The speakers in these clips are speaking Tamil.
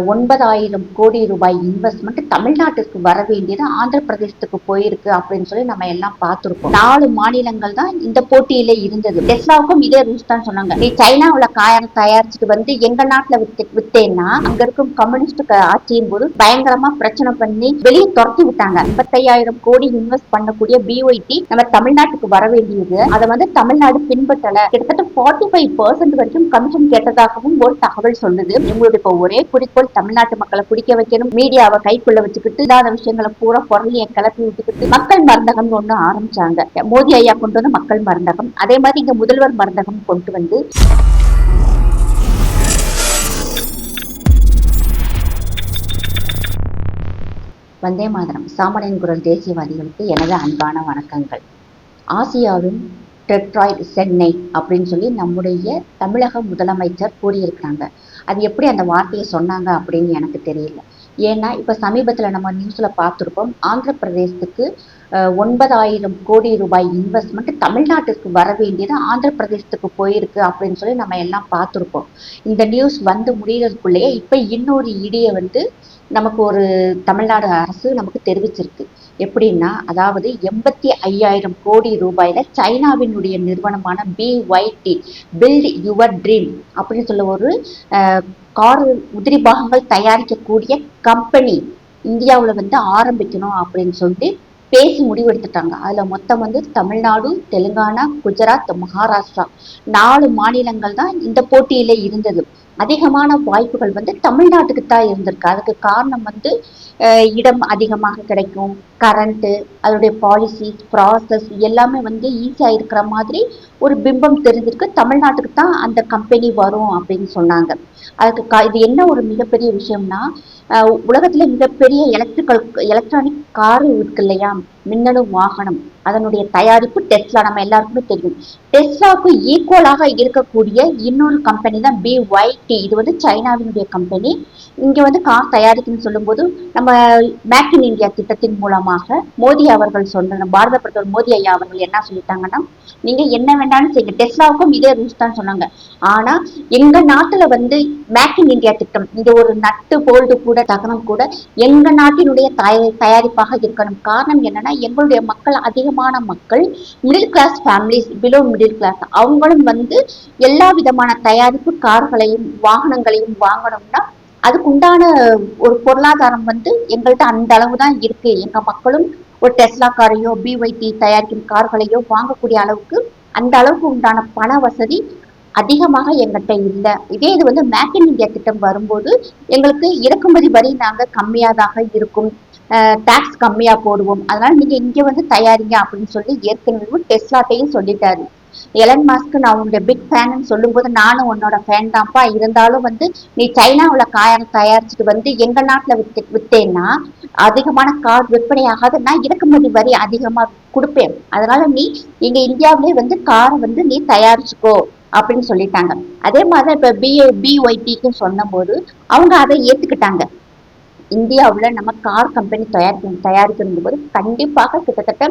ஒன்பதாயிரம் கோடி ரூபாய் இன்வெஸ்ட்மெண்ட் தமிழ்நாட்டுக்கு வர வேண்டியது ஆந்திர பிரதேசத்துக்கு போயிருக்கு அப்படின்னு சொல்லி நம்ம எல்லாம் பார்த்துருக்கோம். நாலு மாநிலங்கள் தான் இந்த போட்டியில இருந்தது. டெஸ்லாவுக்கும் இதே ரூல்ஸ் தான் சொன்னாங்க. நீ சைனாவில் காயம் தயாரிச்சுட்டு வந்து எங்க நாட்டுல வித்து வித்தேன்னா அங்க இருக்கும் கம்யூனிஸ்ட் க- ஆட்சியின் போது பயங்கரமா பிரச்சனை பண்ணி வெளியே துரத்தி விட்டாங்க. ஐம்பத்தையாயிரம் கோடி இன்வெஸ்ட் பண்ணக்கூடிய பிஒய்டி நம்ம தமிழ்நாட்டுக்கு வர வேண்டியது. அதை வந்து தமிழ்நாடு பின்பற்றல. கிட்டத்தட்ட ஃபார்ட்டி ஃபைவ் பர்சன்ட் வரைக்கும் கமிஷன் கேட்டதாகவும் ஒரு தகவல் சொல்லுது இவங்களுடைய இப்போ ஒரே குறிக்கோள் தமிழ்நாட்டு மக்களை குடிக்க வைக்கணும். மீடியாவை கைக்குள்ள வச்சுக்கிட்டு இல்லாத விஷயங்களை பூரா குரலையை கிளப்பி விட்டுக்கிட்டு மக்கள் மருந்தகம் ஒண்ணு ஆரம்பிச்சாங்க. மோடி ஐயா கொண்டு வந்து மக்கள் மருந்தகம். அதே மாதிரி இங்க முதல்வர் மருந்தகம் கொண்டு வந்து வந்தே மாதரம். சாமானியன் குரல் தேசியவாதிகளுக்கு எனது அன்பான வணக்கங்கள். ஆசியாவின் டெட்ராய்ட் சென்னை அப்படின்னு சொல்லி நம்முடைய தமிழக முதலமைச்சர் கூறியிருக்கிறாங்க. அது எப்படி அந்த வார்த்தையை சொன்னாங்க அப்படின்னு எனக்கு தெரியல. ஏன்னா இப்போ சமீபத்தில் நம்ம நியூஸில் பார்த்துருப்போம் ஆந்திர பிரதேசத்துக்கு ஒன்பதாயிரம் கோடி ரூபாய் இன்வெஸ்ட்மெண்ட் தமிழ்நாட்டுக்கு வர வேண்டியது ஆந்திர பிரதேசத்துக்கு போயிருக்கு அப்படின்னு சொல்லி நம்ம எல்லாம் பார்த்துருப்போம். இந்த நியூஸ் வந்து முடிகிறதுக்குள்ளேயே இப்போ இன்னொரு இடியை வந்து நமக்கு ஒரு தமிழ்நாடு அரசு நமக்கு தெரிவிச்சிருக்கு. எப்படின்னா அதாவது எண்பத்தி ஐயாயிரம் கோடி ரூபாயில சைனாவினுடைய நிறுவனமான பிஒய்டி பில்ட் யுவர் ட்ரீம் அப்படின்னு சொல்ல ஒரு கார் உதிரி பாகங்கள் தயாரிக்கக்கூடிய கம்பெனி இந்தியாவில் வந்து ஆரம்பிக்கணும் அப்படின்னு சொல்லிட்டு பேசி முடிவெடுத்துட்டாங்க. அதில் மொத்தம் வந்து தமிழ்நாடு தெலுங்கானா குஜராத் மகாராஷ்டிரா நாலு மாநிலங்கள் தான் இந்த போட்டியில் இருந்தது. அதிகமான வாய்ப்புகள் வந்து தமிழ்நாட்டுக்கு தான் இருந்திருக்கு. அதுக்கு காரணம் வந்து இடம் அதிகமாக கிடைக்கும். கரண்ட்டு அதோடைய பாலிசிஸ் ப்ராசஸ் எல்லாமே வந்து ஈஸியாக இருக்கிற மாதிரி ஒரு பிம்பம் தெரிஞ்சிருக்கு. தமிழ்நாட்டுக்கு தான் அந்த கம்பெனி வரும் அப்படின்னு சொன்னாங்க. அதுக்கு கா இது என்ன ஒரு மிகப்பெரிய விஷயம்னா உலகத்தில் மிகப்பெரிய எலக்ட்ரிக்கல் எலக்ட்ரானிக் கார் இருக்கு இல்லையா? மின்னணு வாகனம். அதனுடைய தயாரிப்பு டெஸ்லா நம்ம எல்லாருக்குமே தெரியும். டெஸ்லாவுக்கு ஈக்குவலாக இருக்கக்கூடிய இன்னொரு கம்பெனி தான் பிஒய்டி இது வந்து சைனாவினுடைய கம்பெனி இங்கே வந்து கார் தயாரிக்குன்னு சொல்லும்போது நம்ம மேக் இன் இந்தியா திட்டத்தின் மூலமாக மோடி அவர்கள் சொன்ன பாரத பிரதமர் மோடி ஐயா அவர்கள் என்ன சொல்லிட்டாங்கன்னா நீங்கள் என்ன வேண்டாம்னு செய்யுங்க. டெஸ்லாவுக்கும் இதே ரூல்ஸ் தான் சொன்னாங்க. ஆனால் எங்கள் நாட்டில் வந்து மேக் இன் இந்தியா திட்டம் இந்த ஒரு நட்டு போல்டு கூட தகனம் கூட எங்கள் நாட்டினுடைய தய தயாரிப்பாக இருக்கணும். காரணம் என்னன்னா எங்களுடைய மக்கள் அதிகமான மக்கள் middle class families below middle class அவங்களும் வந்து எல்லா விதமான தயாரிப்பு கார்களையும் வாகனங்களையும் வாங்கணும்னா அதுக்கு உண்டான ஒரு பொருளாதாரம் வந்து எங்கள்கிட்ட அந்த அளவு தான் இருக்கு. எங்க மக்களும் ஒரு டெஸ்லா காரையோ பிஒய்டி தயாரிக்கும் கார்களையோ வாங்கக்கூடிய அளவுக்கு அந்த அளவுக்கு உண்டான பண வசதி அதிகமாக எங்கிட்ட இல்லை. இதே இது வந்து மேக் இன் இந்தியா திட்டம் வரும்போது எங்களுக்கு இறக்குமதி வரி நாங்கள் கம்மியாதாக இருக்கும். டாக்ஸ் கம்மியாக போடுவோம். அதனால நீங்கள் இங்கே வந்து தயாரிங்க அப்படின்னு சொல்லி ஏற்கனவே டெஸ்லாட்டையும் சொல்லிட்டாரு. எலன் மாஸ்க்கு நான் உன்னுடைய பிக் ஃபேன்னு சொல்லும்போது நானும் உன்னோட ஃபேன் தான்ப்பா. இருந்தாலும் வந்து நீ சைனாவில் காயம் தயாரிச்சுட்டு வந்து எங்கள் நாட்டில் வித்து வித்தேன்னா அதிகமான கார் விற்பனை ஆகாது நான் இறக்குமதி வரி அதிகமாக கொடுப்பேன். அதனால நீ இங்கே இந்தியாவிலே வந்து காரை வந்து நீ தயாரிச்சுக்கோ அப்படின்னு சொல்லிட்டாங்க. அதே மாதிரி இப்போ பிஏ பிஒய்டிக்கும் சொன்னபோது அவங்க அதை ஏத்துக்கிட்டாங்க. இந்தியாவுல நம்ம கார் கம்பெனி தயாரி தயாரிக்கணும் போது கண்டிப்பாக கிட்டத்தட்ட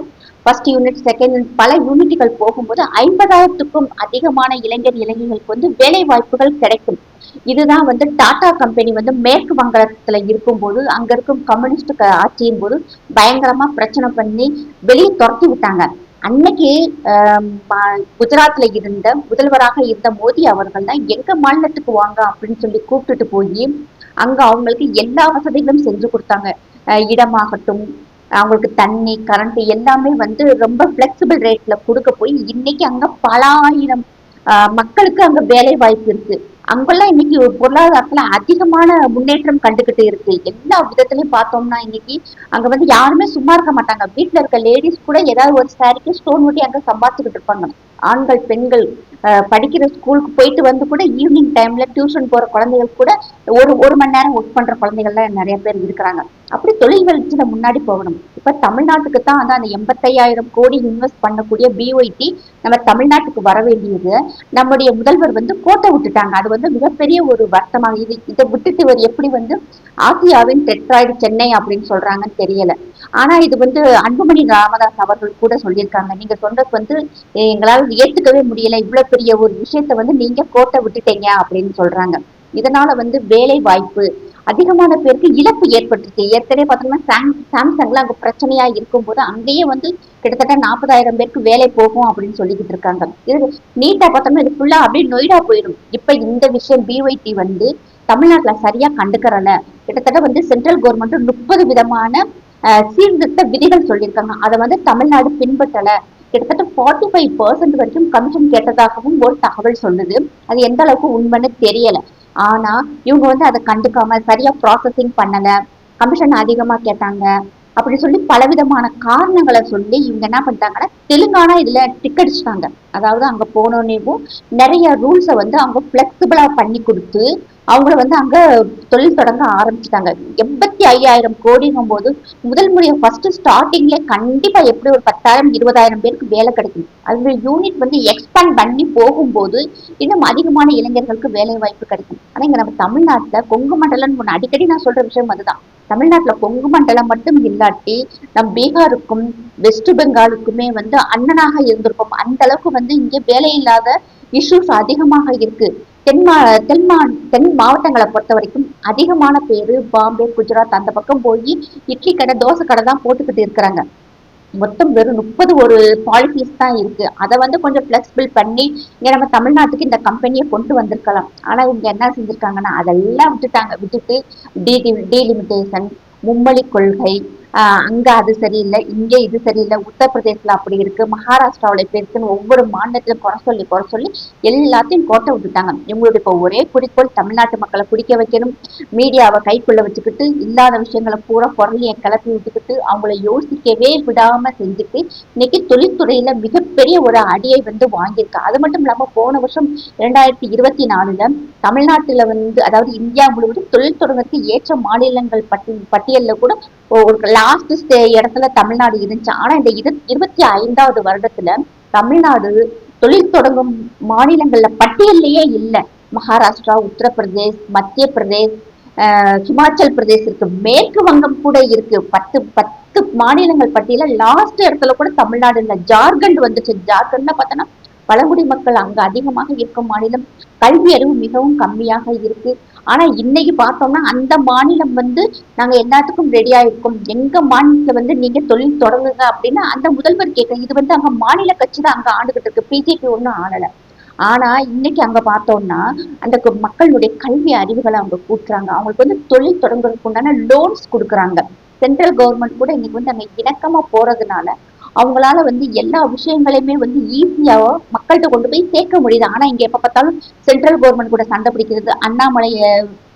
ஃபர்ஸ்ட் யூனிட் செகண்ட் யூனிட் பல யூனிட்டுகள் போகும்போது ஐம்பதாயிரத்துக்கும் அதிகமான இளைஞர் இளைஞர்களுக்கு வந்து வேலை வாய்ப்புகள் கிடைக்கும். இதுதான் வந்து டாடா கம்பெனி வந்து மேற்கு வங்கத்துல இருக்கும்போது அங்க இருக்கும் கம்யூனிஸ்ட் ஆட்சியின் போது பயங்கரமா பிரச்சனை பண்ணி வெளியே துரத்தி விட்டாங்க. அன்னைக்கு ஆம், குஜராத்ல இருந்த முதல்வராக இருந்த மோடி அவர்கள் தான் எங்க மாநிலத்துக்கு வாங்க அப்படின்னு சொல்லி கூப்பிட்டுட்டு போய் அங்க அவங்களுக்கு எல்லா வசதிகளும் செஞ்சு கொடுத்தாங்க. இடமாகட்டும் அவங்களுக்கு தண்ணி கரண்ட் எல்லாமே வந்து ரொம்ப ஃபிளெக்சிபிள் ரேட்ல கொடுக்க போய் இன்னைக்கு அங்க பல ஆயிரம் ஆஹ் மக்களுக்கு அங்க வேலை வாய்ப்பு இருக்கு. அங்கெல்லாம் இன்னைக்கு ஒரு பொருளாதாரத்துல அதிகமான முன்னேற்றம் கண்டுகிட்டு இருக்கு. எல்லா விதத்துலயும் பார்த்தோம்னா இன்னைக்கு அங்க வந்து யாருமே சும்மா இருக்க மாட்டாங்க. வீட்டுல இருக்க லேடிஸ் கூட ஏதாவது ஒரு சாரிக்கு ஸ்டோன் ஒட்டி அங்க சம்பாதிச்சுக்கிட்டு இருப்பாங்க. ஆண்கள் பெண்கள் படிக்கிற ஸ்கூலுக்கு போயிட்டு வந்து கூட ஈவினிங் டைம்ல டியூஷன் போற குழந்தைகள் கூட ஒரு ஒரு மணி நேரம் ஒர்க் பண்ற குழந்தைகள்லாம் நிறைய பேர் இருக்கிறாங்க. அப்படி தொழில் வளர்ச்சியில முன்னாடி போகணும். இப்ப தமிழ்நாட்டுக்கு தான் வந்து அந்த எண்பத்தையாயிரம் கோடி இன்வெஸ்ட் பண்ணக்கூடிய பிஒய்டி நம்ம தமிழ்நாட்டுக்கு வர வேண்டியது. நம்முடைய முதல்வர் வந்து கோட்டை விட்டுட்டாங்க. அது வந்து மிகப்பெரிய ஒரு வருத்தமாக இது இதை விட்டுட்டு இவர் எப்படி வந்து ஆசியாவின் டெட்ராய்டு சென்னை அப்படின்னு சொல்றாங்கன்னு தெரியல. ஆனா இது வந்து அன்புமணி ராமதாஸ் அவர்கள் கூட சொல்லியிருக்காங்க. நீங்க சொன்னது வந்து எங்களால் ஏத்துக்கவே முடியல. இவ்வளவு பெரிய ஒரு விஷயத்த வந்து நீங்க கோட்டை விட்டுட்டீங்க அப்படின்னு சொல்றாங்க. இதனால வந்து வேலை வாய்ப்பு அதிகமான பேருக்கு இழப்பு ஏற்பட்டிருக்கு. ஏற்கனவே பார்த்தோம்னா சாம் சாம்சங்ல அங்கே பிரச்சனையா இருக்கும்போது அங்கேயே வந்து கிட்டத்தட்ட நாற்பதாயிரம் பேருக்கு வேலை போகும் அப்படின்னு சொல்லிக்கிட்டு இருக்காங்க. இது நீட்டா பார்த்தோம்னா இது ஃபுல்லா அப்படியே நொய்டா போயிடும். இப்ப இந்த விஷயம் பிஒய்டி வந்து தமிழ்நாட்டுல சரியா கண்டுக்கிறல. கிட்டத்தட்ட வந்து சென்ட்ரல் கவர்மெண்ட் முப்பது விதமான சீர்திருத்த விதிகள் சொல்லியிருக்காங்க. அதை வந்து தமிழ்நாடு பின்பற்றல. கிட்டத்தட்ட ஃபார்ட்டி ஃபைவ் பர்சன்ட் வரைக்கும் கமிஷன் கேட்டதாகவும் ஒரு தகவல் சொல்லுது அது எந்த அளவுக்கு உண்மைன்னு தெரியல. ஆனா இவங்க வந்து அதை கண்டுக்காம சரியா ப்ராசஸிங் பண்ணல. கமிஷன் அதிகமா கேட்டாங்க. அப்படி சொல்லி பலவிதமான காரணங்களை சொல்லி இவங்க என்ன பண்ணிட்டாங்கன்னா தெலுங்கானா இதுல டிக்கெடிச்சிட்டாங்க அதாவது அங்க போனோன்னேவும் நிறைய ரூல்ஸை வந்து அவங்க ஃபிளெக்சிபிளா பண்ணி கொடுத்து அவங்கள வந்து அங்க தொழில் தொடங்க ஆரம்பிச்சிட்டாங்க. எண்பத்தி ஐயாயிரம் கோடிங்கும் போது முதல் முறையை ஃபர்ஸ்ட் ஸ்டார்டிங்ல கண்டிப்பா எப்படி ஒரு பத்தாயிரம் இருபதாயிரம் பேருக்கு வேலை கிடைக்கும். அது யூனிட் வந்து எக்ஸ்பேண்ட் பண்ணி போகும்போது இன்னும் அதிகமான இளைஞர்களுக்கு வேலை வாய்ப்பு கிடைக்கும். ஆனா இங்க நம்ம தமிழ்நாட்டுல கொங்கு மண்டலம் ஒன்று அடிக்கடி நான் சொல்ற விஷயம் அதுதான். தமிழ்நாட்டுல கொங்கு மண்டலம் மட்டும் இல்லாட்டி நம் பீகாருக்கும் வெஸ்ட் பெங்காலுக்குமே வந்து அண்ணனாக இருந்திருக்கும் அந்த அளவுக்கு வந்து வேலை வேலையில்லாத இஷ்யூஸ் அதிகமாக இருக்கு. தென் மா தென் மா தென் மாவட்டங்களை பொறுத்த வரைக்கும் அதிகமான பேர் பாம்பே குஜராத் அந்த பக்கம் போய் இட்லி கடை தோசை கடை தான் போட்டுக்கிட்டு இருக்கிறாங்க. மொத்தம் வெறும் முப்பது ஒரு பாலிசிஸ் தான் இருக்கு. அதை வந்து கொஞ்சம் ஃபிளெக்சிபிள் பண்ணி இங்க நம்ம தமிழ்நாட்டுக்கு இந்த கம்பெனியை கொண்டு வந்திருக்கலாம். ஆனா இவங்க என்ன செஞ்சிருக்காங்கன்னா அதெல்லாம் விட்டுட்டாங்க. விட்டுட்டு டீ டீலிமிட்டேஷன் மும்மொழி கொள்கை அங்க அது சரியில்லை இங்கே இது சரியில்லை உத்தரப்பிரதேசல அப்படி இருக்கு மகாராஷ்டிராவுல இப்படி இருக்குன்னு ஒவ்வொரு மாநிலத்திலும் குறை சொல்லி குறை சொல்லி எல்லாத்தையும் கோட்டை விட்டுட்டாங்க. இவங்களுடைய இப்போ ஒரே குறிக்கோள் தமிழ்நாட்டு மக்களை குடிக்க வைக்கணும். மீடியாவை கைக்குள்ள வச்சுக்கிட்டு இல்லாத விஷயங்களை பூரா குரலையை கிளப்பி விட்டுக்கிட்டு அவங்கள யோசிக்கவே விடாம செஞ்சுட்டு இன்னைக்கு தொழில்துறையில மிகப்பெரிய ஒரு அடியை வந்து வாங்கியிருக்கு. அது மட்டும் இல்லாம போன வருஷம் இரண்டாயிரத்தி இருபத்தி நாலுல தமிழ்நாட்டுல வந்து அதாவது இந்தியா முழுவதும் தொழில் தொடங்கத்துக்கு ஏற்ற மாநிலங்கள் பட்டி பட்டியல்ல கூட லாஸ்ட் ஸ்டே இடத்துல தமிழ்நாடு இருந்துச்சு. ஆனா இந்த இரு இருபத்தி ஐந்தாவது வருடத்துல தமிழ்நாடு தொழில் தொடங்கும் மாநிலங்கள்ல பட்டியல்லையே இல்லை. மகாராஷ்டிரா உத்தரப்பிரதேஷ் மத்திய பிரதேஷ் ஆஹ் ஹிமாச்சல் பிரதேஷ் இருக்கு. மேற்கு வங்கம் கூட இருக்கு. பத்து பத்து மாநிலங்கள் பட்டியல லாஸ்ட் இடத்துல கூட தமிழ்நாடு இல்லை ஜார்க்கண்ட் வந்துச்சு. ஜார்க்கண்ட்ல பார்த்தோன்னா பழங்குடி மக்கள் அங்க அதிகமாக இருக்கும் மாநிலம் கல்வி அறிவு மிகவும் கம்மியாக இருக்கு. ஆனா இன்னைக்கு பார்த்தோம்னா அந்த மாநிலம் வந்து நாங்க எல்லாத்துக்கும் ரெடியா இருக்கோம். எங்க மாநிலத்துல வந்து நீங்க தொழில் தொடங்குங்க அப்படின்னா அந்த முதல்வர் கேட்க இது வந்து அங்க மாநில கட்சி தான் அங்க ஆண்டுகிட்டு இருக்கு. பிஜேபி ஒன்றும் ஆளல. ஆனா இன்னைக்கு அங்க பார்த்தோம்னா அந்த மக்களுடைய கல்வி அறிவுகளை அவங்க கூட்டுறாங்க. அவங்களுக்கு வந்து தொழில் தொடங்குறதுக்கு உண்டான லோன்ஸ் கொடுக்குறாங்க. சென்ட்ரல் கவர்மெண்ட் கூட இன்னைக்கு வந்து அங்க இணக்கமா போறதுனால அவங்களால வந்து எல்லா விஷயங்களையுமே வந்து ஈஸியாக மக்கள்கிட்ட கொண்டு போய் சேர்க்க முடியுது. ஆனால் இங்கே எப்போ பார்த்தாலும் சென்ட்ரல் கவர்மெண்ட் கூட சண்டை பிடிக்கிறது அண்ணாமலையை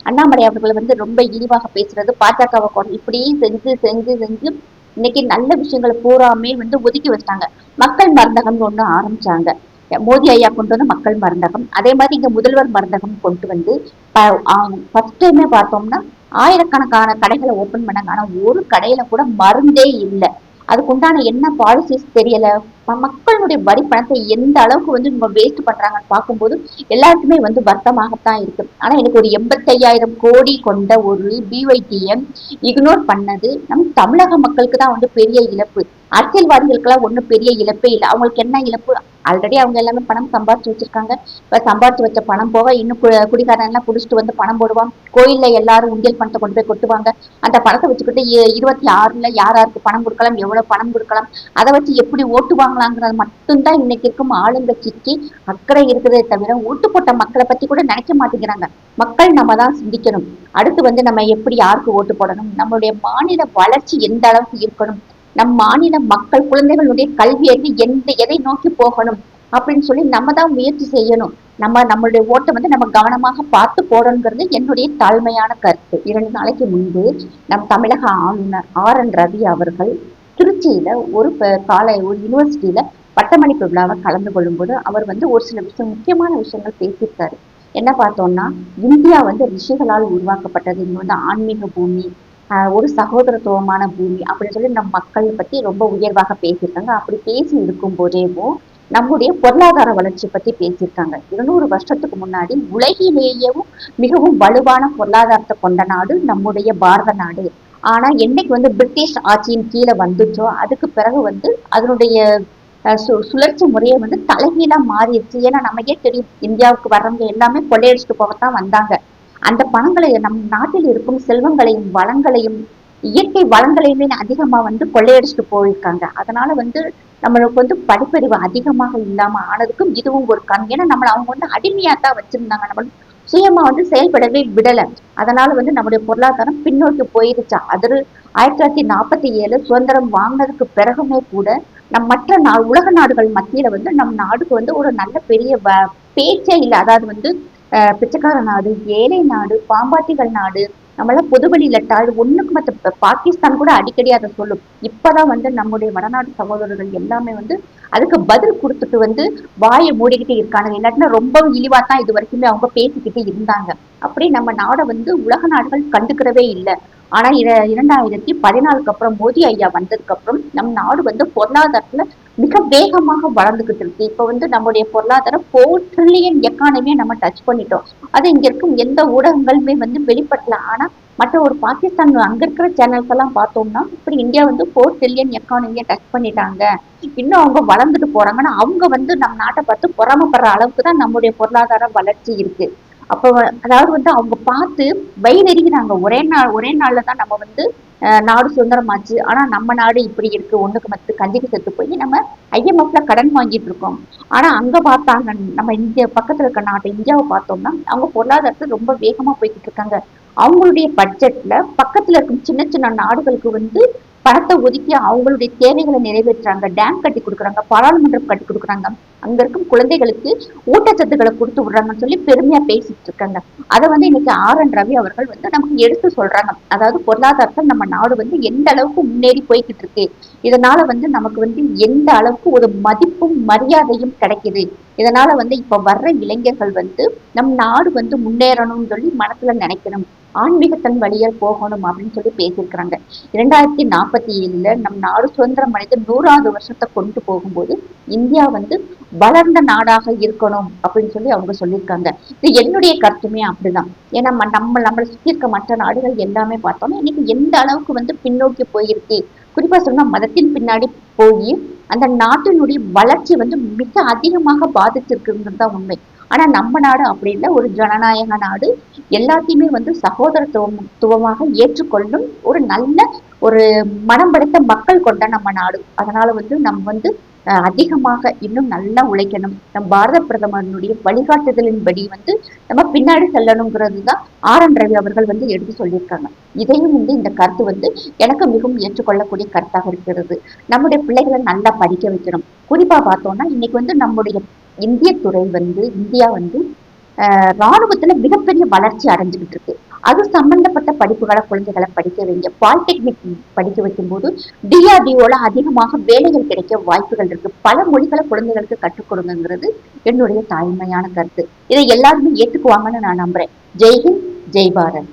அண்ணாமலை அவர்களை வந்து ரொம்ப இழிவாக பேசுறது பாஜகவை கொண்டு இப்படியே செஞ்சு செஞ்சு செஞ்சு இன்னைக்கு நல்ல விஷயங்களை பூராமே வந்து ஒதுக்கி வச்சிட்டாங்க. மக்கள் மருந்தகம்னு ஒன்று ஆரம்பிச்சாங்க. மோடி ஐயா கொண்டு வந்து மக்கள் மருந்தகம். அதே மாதிரி இங்க முதல்வர் மருந்தகம் கொண்டு வந்து ஃபர்ஸ்ட் டைமே பார்த்தோம்னா ஆயிரக்கணக்கான கடைகளை ஓபன் பண்ணாங்க. ஆனா ஒரு கடையில கூட மருந்தே இல்லை. அதுக்கு உண்டான என்ன பாலிசிஸ் தெரியல. மக்களுடைய வரி பணத்தை எந்த அளவுக்கு வந்து இவங்க வேஸ்ட் பண்றாங்கன்னு பார்க்கும்போது எல்லாருக்குமே வந்து வருத்தமாகத்தான் இருக்கு. ஆனா எனக்கு ஒரு எண்பத்தையாயிரம் கோடி கொண்ட ஒரு பிஒய்டிஎம் இக்னோர் பண்ணது நம் தமிழக மக்களுக்கு தான் வந்து பெரிய இழப்பு. அரசியல்வாதிகளுக்கெல்லாம் ஒண்ணும் பெரிய இழப்பே இல்லை. அவங்களுக்கு என்ன இழப்பு? ஆல்ரெடி அவங்க எல்லாமே பணம் சம்பாதிச்சு வச்சிருக்காங்க. இப்போ சம்பாதிச்சு வச்ச பணம் போக இன்னும் கு- குடிகாரன் எல்லாம் வந்து பணம் போடுவான் கோயில்ல எல்லாரும் உண்டியல் பணத்தை கொண்டு போய் கொட்டுவாங்க. அந்த பணத்தை வச்சுக்கிட்டு இருபத்தி ஆறுல யார் யாருக்கு பணம் கொடுக்கலாம் எவ்வளவு பணம் கொடுக்கலாம் அதை வச்சு எப்படி ஓட்டுவாங்களாங்கிறது மட்டும்தான் இன்னைக்கு இருக்கும் ஆளுங்கட்சிக்கு அக்கறை இருக்கிறதே தவிர ஓட்டு போட்ட மக்களை பத்தி கூட நினைக்க மாட்டேங்கிறாங்க. மக்கள் நம்ம தான் சிந்திக்கணும். அடுத்து வந்து நம்ம எப்படி யாருக்கு ஓட்டு போடணும்? நம்மளுடைய மாநில வளர்ச்சி எந்த அளவுக்கு இருக்கணும்? நம் மாநில மக்கள் குழந்தைகளுடைய கல்வி அறிவு எந்த எதை நோக்கி போகணும்? அப்படின்னு சொல்லி நம்ம தான் முயற்சி செய்யணும். நம்ம நம்மளுடைய ஓட்டை வந்து நம்ம கவனமாக பார்த்து போடணுங்கிறது என்னுடைய தாழ்மையான கருத்து. இரண்டு நாளைக்கு முன்பு நம் தமிழக ஆளுநர் ஆர். என். ரவி அவர்கள் திருச்சியில ஒரு ப- காலை ஒரு யூனிவர்சிட்டியில பட்டமளிப்பு விழாவை கலந்து கொள்ளும்போது அவர் வந்து ஒரு சில விஷயம் முக்கியமான விஷயங்கள் பேசியிருக்காரு. என்ன பார்த்தோம்னா இந்தியா வந்து ரிஷிகளால் உருவாக்கப்பட்டது. இங்க வந்து ஆன்மீக பூமி ஒரு சகோதரத்துவமான பூமி அப்படின்னு சொல்லி நம் மக்கள் பத்தி ரொம்ப உயர்வாக பேசியிருக்காங்க. அப்படி பேசி இருக்கும் போதேவும் நம்முடைய பொருளாதார வளர்ச்சி பத்தி பேசியிருக்காங்க. இருநூறு வருஷத்துக்கு முன்னாடி உலகிலேயேவும் மிகவும் வலுவான பொருளாதாரத்தை கொண்ட நாடு நம்முடைய பாரத நாடு. ஆனா என்னைக்கு வந்து பிரிட்டிஷ் ஆட்சியின் கீழே வந்துச்சோ அதுக்கு பிறகு வந்து அதனுடைய சு- சுழற்சி முறையை வந்து தலைகீழா மாறிடுச்சு. ஏன்னா நமக்கே தெரியும் இந்தியாவுக்கு வர்றவங்க எல்லாமே கொள்ளையடிச்சிட்டு போகத்தான் வந்தாங்க. அந்த பணங்களை நம் நாட்டில் இருக்கும் செல்வங்களையும் வளங்களையும் இயற்கை வளங்களையுமே அதிகமா வந்து கொள்ளையடிச்சிட்டு போயிருக்காங்க. அதனால வந்து நம்மளுக்கு வந்து படிப்பறிவு அதிகமாக இல்லாம ஆனதுக்கும் இதுவும் ஒரு காரணம். ஏன்னா நம்மளை அவங்க வந்து அடிமையா தான் வச்சிருந்தாங்க. நம்ம சுயமா வந்து செயல்படவே விடல. அதனால வந்து நம்முடைய பொருளாதாரம் பின்னோக்கி போயிருச்சா. அது ஆயிரத்தி தொள்ளாயிரத்தி நாற்பத்தி ஏழு சுதந்திரம் வாங்கினதுக்கு பிறகுமே கூட நம் மற்ற நா உலக நாடுகள் மத்தியில வந்து நம் நாடுக்கு வந்து ஒரு நல்ல பெரிய வ பேச்சே இல்லை. அதாவது வந்து பிச்சைக்கார நாடு ஏழை நாடு பாம்பாட்டிகள் நாடு நம்மளாம் பொதுவெளியில தாழ் ஒண்ணுக்கு மத்த பாகிஸ்தான் கூட அடிக்கடி அதை சொல்லும். இப்பதான் வந்து நம்முடைய வடநாட்டு சகோதரர்கள் எல்லாமே வந்து அதுக்கு பதில் கொடுத்துட்டு வந்து வாயை மூடிக்கிட்டே இருக்காங்க. இல்லாட்டினா ரொம்ப இழிவா தான் இது வரைக்குமே அவங்க பேசிக்கிட்டு இருந்தாங்க. அப்படி நம்ம நாடை வந்து உலக நாடுகள் கண்டுக்கிறவே இல்லை. ஆனா இர இரண்டாயிரத்தி பதினாலுக்கு அப்புறம் மோடி ஐயா வந்ததுக்கு அப்புறம் நம் நாடு வந்து பொருளாதாரத்துல மிக வேகமாக வளர்ந்துகிட்டு இருக்கு. இப்ப வந்து நம்முடைய பொருளாதாரம் ஃபோர் ட்ரில்லியன் எக்கானமியை நம்ம டச் பண்ணிட்டோம். அது இங்க இருக்கும் எந்த ஊடகங்களுமே வந்து வெளிப்படல. ஆனா மற்ற ஒரு பாகிஸ்தான் அங்க இருக்கிற சேனல்ஸ் எல்லாம் பார்த்தோம்னா இப்படி இந்தியா வந்து ஃபோர் ட்ரில்லியன் எக்கானமியை டச் பண்ணிட்டாங்க. இன்னும் அவங்க வளர்ந்துட்டு போறாங்கன்னா அவங்க வந்து நம்ம நாட்டை பார்த்து பொறாமப்படுற அளவுக்கு தான் நம்முடைய பொருளாதார வளர்ச்சி இருக்கு. அப்போ அதாவது வந்து அவங்க பார்த்து வயிறெறிகிறாங்க ஒரே நாள் ஒரே நாள்ல தான் நம்ம வந்து நாடு சுதந்திரமாச்சு. ஆனா நம்ம நாடு இப்படி இருக்கு. ஒண்ணுக்கு மத்து கஞ்சிக்கு செத்து போய் நம்ம ஐஎம்எஃப்ல கடன் வாங்கிட்டு இருக்கோம். ஆனா அங்க பார்த்தாங்க. நம்ம இந்திய பக்கத்துல இருக்க நாட்டை இந்தியாவை பார்த்தோம்னா அவங்க பொருளாதாரத்தை ரொம்ப வேகமா போய்கிட்டு இருக்காங்க. அவங்களுடைய பட்ஜெட்ல பக்கத்துல இருக்கும் சின்ன சின்ன நாடுகளுக்கு வந்து பணத்தை ஒதுக்கி அவங்களுடைய தேவைகளை நிறைவேற்றுறாங்க. டேம் கட்டி கொடுக்குறாங்க. பாராளுமன்றம் கட்டி கொடுக்குறாங்க. அங்க இருக்கும் குழந்தைகளுக்கு ஊட்டச்சத்துக்களை கொடுத்து விடுறாங்கன்னு சொல்லி பெருமையா பேசிட்டு இருக்காங்க. அதை வந்து இன்னைக்கு ஆர் என் ரவி அவர்கள் வந்து நமக்கு எடுத்து சொல்றாங்க. அதாவது பொருளாதாரத்தில் நம்ம நாடு வந்து எந்த அளவுக்கு முன்னேறி போய்கிட்டு இருக்கு. இதனால வந்து நமக்கு வந்து எந்த அளவுக்கு ஒரு மதிப்பும் மரியாதையும் கிடைக்குது. இதனால வந்து இப்ப வர்ற இளைஞர்கள் வந்து நம் நாடு வந்து முன்னேறணும்னு சொல்லி மனசுல நினைக்கணும். ஆன்மீகத்தன் வழியால் போகணும் அப்படின்னு சொல்லி பேசியிருக்கிறாங்க. இரண்டாயிரத்தி நாற்பத்தி ஏழுல நம் நாடு சுதந்திரம் அடைந்து நூறாவது வருஷத்தை கொண்டு போகும்போது இந்தியா வந்து வளர்ந்த நாடாக இருக்கணும் அப்படின்னு சொல்லி அவங்க சொல்லியிருக்காங்க. இது என்னுடைய கருத்துமே அப்படிதான். ஏன்னா நம்ம நம்மளை சுற்றி இருக்க மற்ற நாடுகள் எல்லாமே பார்த்தோம்னா இன்னைக்கு எந்த அளவுக்கு வந்து பின்னோக்கி போயிருக்கு? குறிப்பா சொன்னா மதத்தின் பின்னாடி போய் அந்த நாட்டினுடைய வளர்ச்சி வந்து மிக அதிகமாக பாதிச்சிருக்குங்கிறது தான் உண்மை. ஆனா நம்ம நாடு அப்படி இல்லை. ஒரு ஜனநாயக நாடு. எல்லாத்தையுமே வந்து சகோதரத்துவமாக ஏற்றுக்கொள்ளும் ஒரு நல்ல ஒரு மனம் படைத்த மக்கள் கொண்ட நம்ம நாடு. அதனால வந்து நம்ம வந்து அதிகமாக இன்னும் நல்லா உழைக்கணும். நம் பாரத பிரதமருடைய வழிகாட்டுதலின்படி வந்து நம்ம பின்னாடி செல்லணுங்கிறது தான் ஆர் என் ரவி அவர்கள் வந்து எடுத்து சொல்லியிருக்காங்க. இதையும் வந்து இந்த கருத்து வந்து எனக்கு மிகவும் ஏற்றுக்கொள்ளக்கூடிய கருத்தாக இருக்கிறது. நம்முடைய பிள்ளைகளை நல்லா படிக்க வைக்கணும். குறிப்பா பார்த்தோம்னா இன்னைக்கு வந்து நம்முடைய இந்திய துறை வந்து இந்தியா வந்து ராணுவத்துல மிகப்பெரிய வளர்ச்சி அடைஞ்சுக்கிட்டு இருக்கு. அது சம்பந்தப்பட்ட படிப்புகளை குழந்தைகளை படிக்க வைங்க. பாலிடெக்னிக் படிக்க வைக்கும்போது டிஆர்டிஓல அதிகமாக வேலைகள் கிடைக்க வாய்ப்புகள் இருக்கு. பல மொழிகளை குழந்தைகளுக்கு கற்றுக் கொடுங்கிறது என்னுடைய தாய்மையான கருத்து. இதை எல்லாருமே ஏற்றுக்குவாங்கன்னு நான் நம்புறேன். ஜெய்ஹிந்த் ஜெய் பாரத்